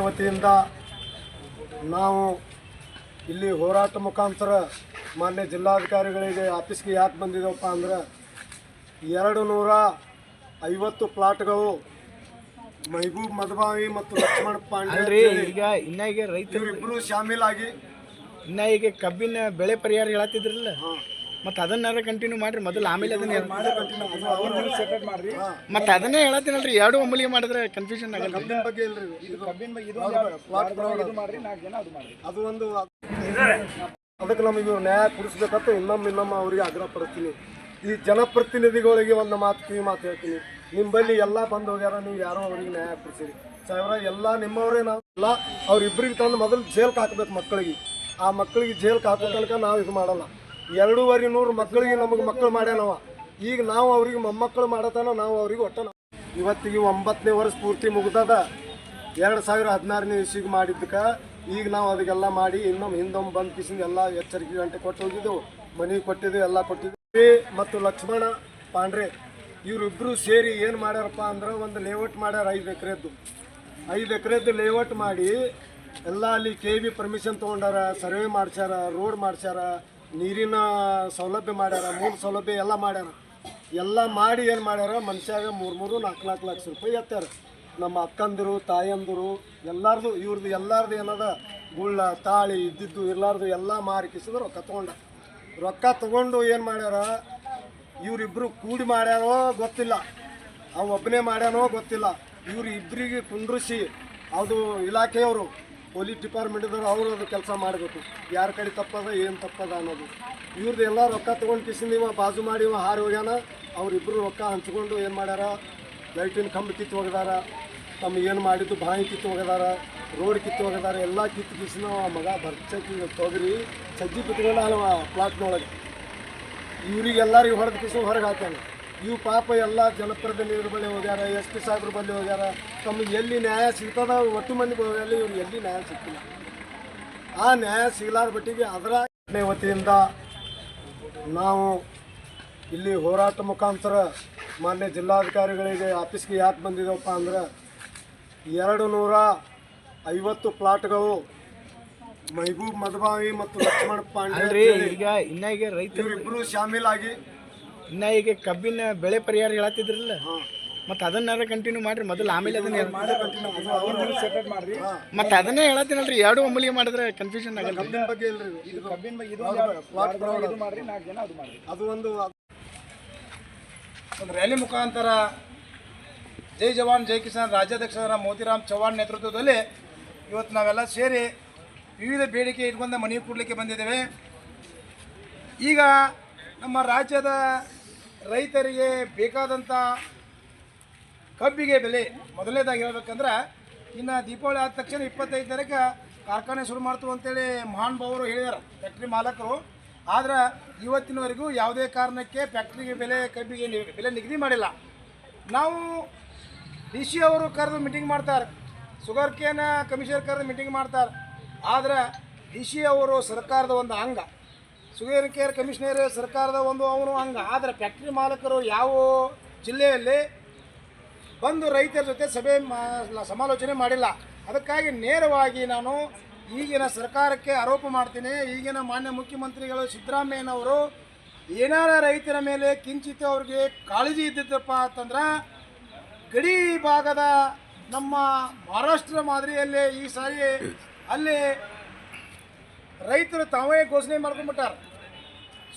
ವತಿಯಿಂದ ನಾವು ಇಲ್ಲಿ ಹೋರಾಟ ಮುಖಾಂತರ ಮಾನ್ಯ ಜಿಲ್ಲಾಧಿಕಾರಿಗಳಿಗೆ ಆಫೀಸ್ಗೆ ಯಾಕೆ ಬಂದಿದ್ದೇವಪ್ಪ ಅಂದ್ರೆ ಎರಡು ನೂರ ಐವತ್ತು ಪ್ಲಾಟ್ಗಳು ಮೈಬೂಬ್ ಮದಬಾವಿ ಮತ್ತು ಲಕ್ಷ್ಮಣ ಪಾಂಡೆ ಈಗ ಇನ್ನಾಗೆ ರೈತರು ಇಬ್ಬರು ಶಾಮೀಲಾಗಿ ಇನ್ನ ಈಗ ಕಬ್ಬಿನ ಬೆಳೆ ಪರಿಹಾರ ಹೇಳತ್ತಿದ್ರಲ್ಲ? ಹಾಂ. ಮತ್ತೆ ಅದನ್ನಾರ ಕಂಟಿನ್ಯೂ ಮಾಡ್ರಿ ಮೊದಲು ಆಮೇಲೆ ಅದನ್ನ ಮಾಡ್ರಿ ಮತ್ತೆ ಅದನ್ನೇ ಹೇಳತ್ತೀನಲ್ರಿ ಎರಡು ಒಮ್ಮಲಿಗೆ ಮಾಡಿದ್ರೆ ಕನ್ಫ್ಯೂಷನ್ ಆಗಲ್ಲ ಕಬ್ಬಿನ ಬಗ್ಗೆ ಇಲ್ರಿ ಇದು. ಅದು ಒಂದು ಅದಕ್ಕೆ ನಮಗೆ ನ್ಯಾಯ ಕೊಡಿಸ್ಬೇಕಂತ ಇನ್ನೊಮ್ಮೆ ಇನ್ನೊಮ್ಮೆ ಅವರಿಗೆ ಆಗ್ರಹ ಪಡ್ತೀನಿ ಈ ಜನಪ್ರತಿನಿಧಿಗಳಿಗೆ ಒಂದು ಮಾತು ಕಿವಿ ಮಾತು ಹೇಳ್ತೀನಿ. ನಿಮ್ಮಲ್ಲಿ ಎಲ್ಲ ಬಂದು ಹೋಗ್ಯಾರ ನೀವು ಯಾರೋ ಅವ್ರಿಗೆ ನ್ಯಾಯ ಕೊಡಿಸಿರಿ. ಸಾವಿರ ಎಲ್ಲ ನಿಮ್ಮವರೇ ನಾವು ಎಲ್ಲ ಅವ್ರಿಬ್ರಿಗೆ ತಂದು ಮೊದಲು ಜೈಲ್ಗೆ ಹಾಕ್ಬೇಕು ಮಕ್ಕಳಿಗೆ. ಆ ಮಕ್ಕಳಿಗೆ ಜೈಲ್ಗೆ ಹಾಕೋ ತನಕ ನಾವು ಇದು ಮಾಡಲ್ಲ. ಎರಡೂವರೆ ನೂರು ಮಕ್ಕಳಿಗೆ ನಮಗೆ ಮಕ್ಕಳು ಮಾಡ್ಯಾನವ. ಈಗ ನಾವು ಅವ್ರಿಗೆ ಮೊಮ್ಮಕ್ಕಳು ಮಾಡತಾನ, ನಾವು ಅವ್ರಿಗೆ ಒಟ್ಟ ಇವತ್ತಿಗೆ ಒಂಬತ್ತನೇ ವರ್ಷ ಪೂರ್ತಿ ಮುಗ್ದದ. ಎರಡು ಸಾವಿರ ಹದಿನಾರನೇ ಇಸಿಗೆ ಮಾಡಿದ್ದಕ್ಕೆ ಈಗ ನಾವು ಅದಕ್ಕೆಲ್ಲ ಮಾಡಿ ಇನ್ನೊಮ್ಮೆ ಹಿಂದೊಮ್ಮೆ ಬಂದು ಕಿಸಿಂದ ಎಲ್ಲ ಎಚ್ಚರಿಕೆ ಗಂಟೆ ಕೊಟ್ಟು ಹೋಗಿದ್ದೆವು. ಮನೆಗೆ ಕೊಟ್ಟಿದ್ದೆವು, ಎಲ್ಲ ಕೊಟ್ಟಿದ್ವಿ ಮತ್ತು ಲಕ್ಷ್ಮಣ, ಪಾಂಡ್ರೆ ಇವರಿಬ್ಬರು ಸೇರಿ ಏನು ಮಾಡ್ಯಾರಪ್ಪ ಅಂದ್ರೆ ಒಂದು ಲೇಔಟ್ ಮಾಡ್ಯಾರ ಐದು ಎಕರೆದ್ದು ಐದು ಎಕರೆದ್ದು ಲೇಔಟ್ ಮಾಡಿ ಎಲ್ಲ ಅಲ್ಲಿ ಕೆ ಬಿ ಪರ್ಮಿಷನ್ ತೊಗೊಂಡಾರ ಸರ್ವೆ ಮಾಡ್ಸ್ಯಾರ ರೋಡ್ ಮಾಡ್ಸ್ಯಾರ ನೀರಿನ ಸೌಲಭ್ಯ ಮಾಡ್ಯಾರ, ಮೂಲ ಸೌಲಭ್ಯ ಎಲ್ಲ ಮಾಡ್ಯಾರ. ಎಲ್ಲ ಮಾಡಿ ಏನು ಮಾಡ್ಯಾರ, ಮನುಷ್ಯಾಗ ಮೂರು ಮೂರು, ನಾಲ್ಕು ನಾಲ್ಕು ಲಕ್ಷ ರೂಪಾಯಿ ಎತ್ತಾರ. ನಮ್ಮ ಅಕ್ಕಂದಿರು, ತಾಯಂದಿರು, ಎಲ್ಲರದು ಇವ್ರದ್ದು ಎಲ್ಲಾರ್ದು ಏನದ? ಗುಳ್ಳ, ತಾಳಿ, ಇದ್ದಿದ್ದು ಇರ್ಲಾರ್ದು ಎಲ್ಲ ಮಾರಿ ಕಿಸಿದ್ರು ರೊಕ್ಕ ತೊಗೊಂಡ. ರೊಕ್ಕ ತೊಗೊಂಡು ಏನು ಮಾಡ್ಯಾರ? ಇವರಿಬ್ಬರು ಕೂಡಿ ಮಾಡ್ಯಾರೋ ಗೊತ್ತಿಲ್ಲ. ಅವ ಒಬ್ಬನೇ ಮಾಡ್ಯಾನೋ ಗೊತ್ತಿಲ್ಲ. ಇವ್ರು ಇಬ್ಬರಿಗೆ ಕುಂಡ್ರಿಸಿ, ಅದು ಇಲಾಖೆಯವರು ಪೊಲೀಸ್ ಡಿಪಾರ್ಟ್ಮೆಂಟ್ದವ್ರು ಅವರು ಅದು ಕೆಲಸ ಮಾಡಬೇಕು. ಯಾರ ಕಡೆ ತಪ್ಪದ, ಏನು ತಪ್ಪದ ಅನ್ನೋದು. ಇವ್ರದ್ದು ಎಲ್ಲ ರೊಕ್ಕ ತೊಗೊಂಡು ಕಿಸಿಂದ ಇವ, ಬಾಜು ಮಾಡಿ ಇವ ಹಾರಿ ಹೋಗ್ಯಾನ. ಅವರಿಬ್ಬರು ರೊಕ್ಕ ಹಂಚ್ಕೊಂಡು ಏನು ಮಾಡ್ಯಾರ? ಲೈಟಿನ ಕಂಬ ಕಿತ್ತು ಹೋಗದಾರ. ತಮ್ಮ ಏನು ಮಾಡಿದ್ದು, ಬಾಯಿ ಕಿತ್ತು ಹೋಗದಾರ. ರೋಡ್ ಕಿತ್ತು ಹೋಗದಾರ. ಎಲ್ಲ ಕಿತ್ತು ಕಿಸಿನ ಆ ಮಗ ಬರ್ಚಿ ತೊಗರಿ ಸಜ್ಜಿ ಕಿತ್ಕೊಂಡು ಅಲ್ವ ಪ್ಲಾಟ್ನೊಳಗೆ ಇವ್ರಿಗೆ ಎಲ್ಲರಿಗೂ ಹೊಡೆದು ಕಿಸು ಹೊರಗೆ ಹಾಕ್ಯಾನ. ಇವು ಪಾಪ ಎಲ್ಲ ಜನಪ್ರತಿನಿಧಿಗಳ ಬಳಿ ಹೋಗ್ಯಾರ ಎಸ್ ಪಿ ಸಾಹೇಬ್ರ ಬಳಿ ಹೋಗ್ಯಾರ ತಮಗೆ ಎಲ್ಲಿ ನ್ಯಾಯ ಸಿಗ್ತದ ಒಟ್ಟು ಮಂದಿಗೆ ಹೋಗ್ಯಾರ ಇವ್ರು ಎಲ್ಲಿ ನ್ಯಾಯ ಸಿಗ್ತಿಲ್ಲ. ಆ ನ್ಯಾಯ ಸಿಗಲಾರ ಬಟ್ಟಿಗೆ ಅದರ ವತಿಯಿಂದ ನಾವು ಇಲ್ಲಿ ಹೋರಾಟ ಮುಖಾಂತರ ಮಾನ್ಯ ಜಿಲ್ಲಾಧಿಕಾರಿಗಳಿಗೆ ಆಫೀಸ್ಗೆ ಯಾಕೆ ಬಂದಿದ್ದೇವಪ್ಪ ಅಂದ್ರೆ ಎರಡು ನೂರ ಐವತ್ತು ಪ್ಲಾಟ್ಗಳು ಮೈಬೂಬ್ ಮಧುಬಾವಿ ಮತ್ತು ಲಕ್ಷ್ಮಣ ಪಾಂಡೆ ಈಗ ಇವರಿಬ್ಬರು ಶಾಮೀಲಾಗಿ ಇನ್ನ ಈಗ ಕಬ್ಬಿನ ಬೆಳೆ ಪರಿಹಾರ ಹೇಳತ್ತಿದ್ರಲ್ಲ ಮತ್ತು ಅದನ್ನಾರ ಕಂಟಿನ್ಯೂ ಮಾಡ್ರಿ ಮೊದಲು ಆಮೇಲೆ ಅದನ್ನ ಮತ್ತೆ ಅದನ್ನೇ ಹೇಳತ್ತೀನಲ್ರಿ ಎರಡು ಒಮ್ಮಲಿಗೆ ಮಾಡಿದ್ರೆ ಕನ್ಫ್ಯೂಷನ್ ಆಗಲ್ಲ ಕಬ್ಬಿನ ಬಗ್ಗೆ ಇದು. ಪ್ಲಾಟ್ ಅದು ಒಂದು ಒಂದು ರ್ಯಾಲಿ ಮುಖಾಂತರ ಜೈ ಜವಾನ್ ಜೈ ಕಿಸಾನ್ ರಾಜ್ಯಾಧ್ಯಕ್ಷರ ಮೋತಿರಾಮ್ ಚೌಹಾಣ್ ನೇತೃತ್ವದಲ್ಲಿ ಇವತ್ತು ನಾವೆಲ್ಲ ಸೇರಿ ವಿವಿಧ ಬೇಡಿಕೆ ಇಟ್ಕೊಂಡು ಮನವಿ ಕೊಡಲಿಕ್ಕೆ ಬಂದಿದ್ದೇವೆ. ಈಗ ನಮ್ಮ ರಾಜ್ಯದ ರೈತರಿಗೆ ಬೇಕಾದಂಥ ಕಬ್ಬಿಗೆ ಬೆಲೆ ಮೊದಲನೇದಾಗಿ ಹೇಳ್ಬೇಕಂದ್ರೆ, ಇನ್ನು ದೀಪಾವಳಿ ಆದ ತಕ್ಷಣ ಇಪ್ಪತ್ತೈದು ತಾರೀಕು ಕಾರ್ಖಾನೆ ಶುರು ಮಾಡ್ತು ಅಂತೇಳಿ ಮಹಾನ್ ಭಾವರು ಹೇಳಿದ್ದಾರೆ ಫ್ಯಾಕ್ಟ್ರಿ ಮಾಲಕರು. ಆದರೆ ಇವತ್ತಿನವರೆಗೂ ಯಾವುದೇ ಕಾರಣಕ್ಕೆ ಫ್ಯಾಕ್ಟ್ರಿಗೆ ಬೆಲೆ, ಕಬ್ಬಿಗೆ ಬೆಲೆ ನಿಗದಿ ಮಾಡಿಲ್ಲ. ನಾವು ಡಿ ಸಿ ಅವರು ಕರೆದು ಮೀಟಿಂಗ್ ಮಾಡ್ತಾರೆ ಸುಗರ್ ಕೇನ ಕಮಿಷನರ್ ಕರೆದು ಮೀಟಿಂಗ್ ಮಾಡ್ತಾರೆ. ಆದರೆ ಡಿ ಸಿ ಅವರು ಸರ್ಕಾರದ ಒಂದು ಅಂಗ. ಶುಗರ್ ಕೇರ್ ಕಮಿಷನರ್ ಸರ್ಕಾರದ ಒಂದು ಅವನು ಹಂಗೆ. ಆದರೆ ಫ್ಯಾಕ್ಟ್ರಿ ಮಾಲಕರು ಯಾವ ಜಿಲ್ಲೆಯಲ್ಲಿ ಬಂದು ರೈತರ ಜೊತೆ ಸಭೆ ಸಮಾಲೋಚನೆ ಮಾಡಿಲ್ಲ. ಅದಕ್ಕಾಗಿ ನೇರವಾಗಿ ನಾನು ಈಗಿನ ಸರ್ಕಾರಕ್ಕೆ ಆರೋಪ ಮಾಡ್ತೀನಿ. ಈಗಿನ ಮಾನ್ಯ ಮುಖ್ಯಮಂತ್ರಿಗಳು ಸಿದ್ದರಾಮಯ್ಯನವರು ಏನಾರ ರೈತರ ಮೇಲೆ ಕಿಂಚಿತ ಅವ್ರಿಗೆ ಕಾಳಜಿ ಇದ್ದಿದ್ದಪ್ಪ ಅಂತಂದ್ರೆ ಗಡಿ ಭಾಗದ ನಮ್ಮ ಮಹಾರಾಷ್ಟ್ರ ಮಾದರಿಯಲ್ಲೇ ಈ ಸಾರಿ ಅಲ್ಲಿ ರೈತರು ತಾವೇ ಘೋಷಣೆ ಮಾಡ್ಕೊಂಡ್ಬಿಟ್ಟಾರ.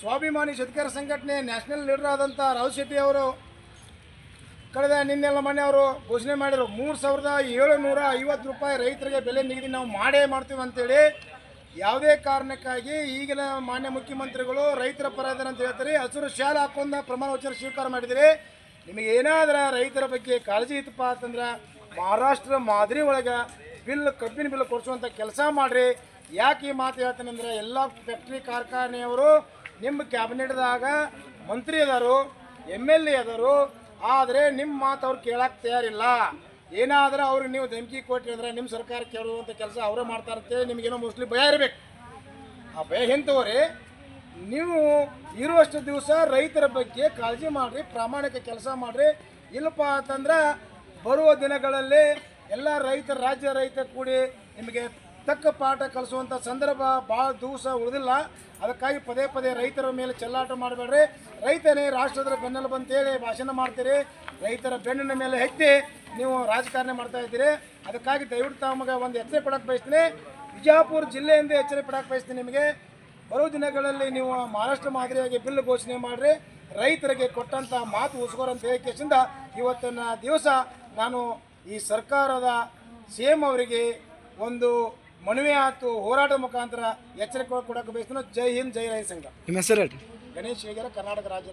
ಸ್ವಾಭಿಮಾನಿ ಶೇತಕರ ಸಂಘಟನೆ ನ್ಯಾಷನಲ್ ಲೀಡರ್ ಆದಂಥ ರಾಹುಲ್ ಶೆಟ್ಟಿ ಅವರು ಕಳೆದ ನಿನ್ನೆಲ್ಲ ಮೊನ್ನೆ ಅವರು ಘೋಷಣೆ ಮಾಡಿದರು, ಮೂರು ಸಾವಿರದ ಏಳುನೂರ ಐವತ್ತು ರೂಪಾಯಿ ರೈತರಿಗೆ ಬೆಲೆ ನಿಗದಿ ನಾವು ಮಾಡೇ ಮಾಡ್ತೀವಿ ಅಂತೇಳಿ. ಯಾವುದೇ ಕಾರಣಕ್ಕಾಗಿ ಈಗಿನ ಮಾನ್ಯ ಮುಖ್ಯಮಂತ್ರಿಗಳು ರೈತರ ಪರ ಅಂತ ಹೇಳ್ತಾರೆ. ಹಸಿರು ಶಾಲ ಹಾಕೊಂಡ ಪ್ರಮಾಣ ವಚನ ಸ್ವೀಕಾರ ಮಾಡಿದರೆ. ನಿಮಗೆ ಏನಾದರೂ ರೈತರ ಬಗ್ಗೆ ಕಾಳಜಿ ಇತ್ತಪ್ಪ ಅಂತಂದ್ರೆ ಮಹಾರಾಷ್ಟ್ರ ಮಾದರಿ ಒಳಗೆ ಬಿಲ್ ಕಬ್ಬಿನ ಬಿಲ್ ಕೊಡಿಸುವಂಥ ಕೆಲಸ ಮಾಡಿರಿ. ಯಾಕೆ ಈ ಮಾತು ಹೇಳ್ತೇನೆ ಅಂದರೆ ಎಲ್ಲ ಫ್ಯಾಕ್ಟ್ರಿ ಕಾರ್ಖಾನೆಯವರು ನಿಮ್ಮ ಕ್ಯಾಬಿನೆಟ್ದಾಗ ಮಂತ್ರಿ ಅದಾರು, ಎಂ ಎಲ್ ಎ ಅದರು, ಆದರೆ ನಿಮ್ಮ ಮಾತು ಅವ್ರು ಕೇಳಕ್ಕೆ ತಯಾರಿಲ್ಲ. ಏನಾದರೂ ಅವ್ರಿಗೆ ನೀವು ಧಮಕಿ ಕೊಟ್ಟಿರಿ ಅಂದರೆ ನಿಮ್ಮ ಸರ್ಕಾರ ಕೇಳುವಂಥ ಕೆಲಸ ಅವರೇ ಇರ್ತೇವೆ ನಿಮಗೇನೋ ಮೋಸ್ಟ್ಲಿ ಭಯ ಇರಬೇಕು. ಆ ಭಯ ಹೆಂತವ್ರಿ ನೀವು ಇರುವಷ್ಟು ದಿವಸ ರೈತರ ಬಗ್ಗೆ ಕಾಳಜಿ ಮಾಡಿರಿ, ಪ್ರಾಮಾಣಿಕ ಕೆಲಸ ಮಾಡಿರಿ. ಇಲ್ಲಪ್ಪ ಅಂತಂದ್ರೆ ಬರುವ ದಿನಗಳಲ್ಲಿ ಎಲ್ಲ ರೈತರ ರಾಜ್ಯ ರೈತ ಕೂಡಿ ನಿಮಗೆ ತಕ್ಕ ಪಾಠ ಕಲಿಸುವಂಥ ಸಂದರ್ಭ ಭಾಳ ದಿವಸ ಉಳಿದಿಲ್ಲ. ಅದಕ್ಕಾಗಿ ಪದೇ ಪದೇ ರೈತರ ಮೇಲೆ ಚೆಲ್ಲಾಟ ಮಾಡಬೇಡ್ರಿ. ರೈತನೇ ರಾಷ್ಟ್ರದ ಬೆನ್ನೆಲುಬು ಅಂತೇಳಿ ಭಾಷಣ ಮಾಡ್ತೀರಿ. ರೈತರ ಬೆನ್ನಿನ ಮೇಲೆ ಹೆತ್ತಿ ನೀವು ರಾಜಕಾರಣ ಮಾಡ್ತಾ ಇದ್ದೀರಿ. ಅದಕ್ಕಾಗಿ ದಯವಿಟ್ಟು ತಮಗೆ ಒಂದು ಕೊಡಕ್ಕೆ ಬಯಸ್ತೀನಿ. ಬಿಜಾಪುರ ಜಿಲ್ಲೆಯಿಂದ ಎಚ್ಚರಿಕೆ ಪಡೋಕೆ ಬಯಸ್ತೀನಿ ನಿಮಗೆ. ಬರೋ ದಿನಗಳಲ್ಲಿ ನೀವು ಮಹಾರಾಷ್ಟ್ರ ಮಾದರಿಯಾಗಿ ಬಿಲ್ ಘೋಷಣೆ ಮಾಡಿರಿ. ರೈತರಿಗೆ ಕೊಟ್ಟಂಥ ಮಾತು ಉಸ್ಕೋರಂತ ಹೇಳಿಕೆಸಿಂದ ಇವತ್ತಿನ ದಿವಸ ನಾನು ಈ ಸರ್ಕಾರದ ಸಿ ಅವರಿಗೆ ಒಂದು ಮನವಿ ಆಯ್ತು ಹೋರಾಟದ ಮುಖಾಂತರ ಎಚ್ಚರಿಕೆ ಕೊಡಕ್ಕೆ ಬಯಸ್ತೀನಿ ಜೈ ಹಿಂದ್ ಜೈ ರೈ ಸಂಘ. ನಿಮ್ಮ ಹೆಸರು ಹೇಳ್ರಿ. ಗಣೇಶ್ ಹೇಗಿರ ಕರ್ನಾಟಕ ರಾಜ್ಯ